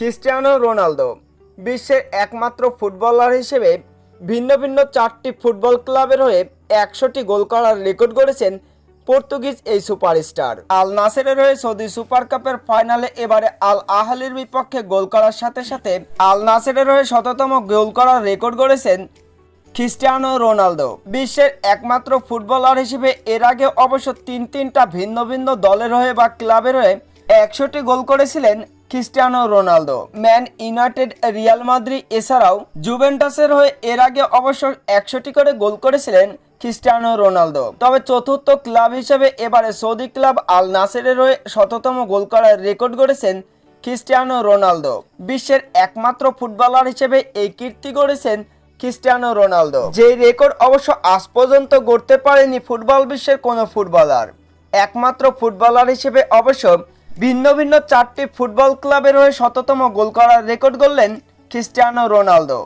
Cristiano Ronaldo, বিশ্বের একমাত্র footballer হিসেবে ভিন্ন ভিন্ন চারটি ফুটবল ক্লাবের হয়ে একশোটি গোল করার রেকর্ড গড়েছেন পর্তুগিজ এই সুপারস্টার। আল নাসেরের হয়ে সৌদি সুপার কাপের ফাইনালে এবারে আল আহালির বিপক্ষে গোল করার সাথে সাথে আল নাসেরের হয়ে শততম গোল করার রেকর্ড গড়েছেন ক্রিস্টিয়ানো রোনালদো। বিশ্বের একমাত্র ফুটবলার হিসেবে এর আগে অবশ্য তিন তিনটা ভিন্ন ভিন্ন দলের হয়ে বা ক্লাবের হয়ে একশোটি গোল করেছিলেন Cristiano Ronaldo. Man United, Real Madrid এছাড়াও জুভেন্টাসের হয়ে এর আগে অবশ্য একশোটি করে গোল করেছিলেন ক্রিস্টিয়ানো রোনালদো। তবে চতুর্থ ক্লাব হিসেবে এবারে সৌদি ক্লাব আল নাসেরের হয়ে শততম গোল করার রেকর্ড গড়েছেন ক্রিস্টিয়ানো রোনালদো। বিশ্বের একমাত্র ফুটবলার হিসেবে এই কীর্তি গড়েছেন ক্রিস্টিয়ানো রোনালদো। যে রেকর্ড অবশ্য আজ পর্যন্ত গড়তে পারেনি ফুটবল বিশ্বের কোনো ফুটবলার। একমাত্র ফুটবলার হিসেবে অবশ্য ভিন্ন ভিন্ন চারটি ফুটবল ক্লাবের হয়ে শততম গোল করার রেকর্ড গড়লেন ক্রিস্টিয়ানো রোনালদো।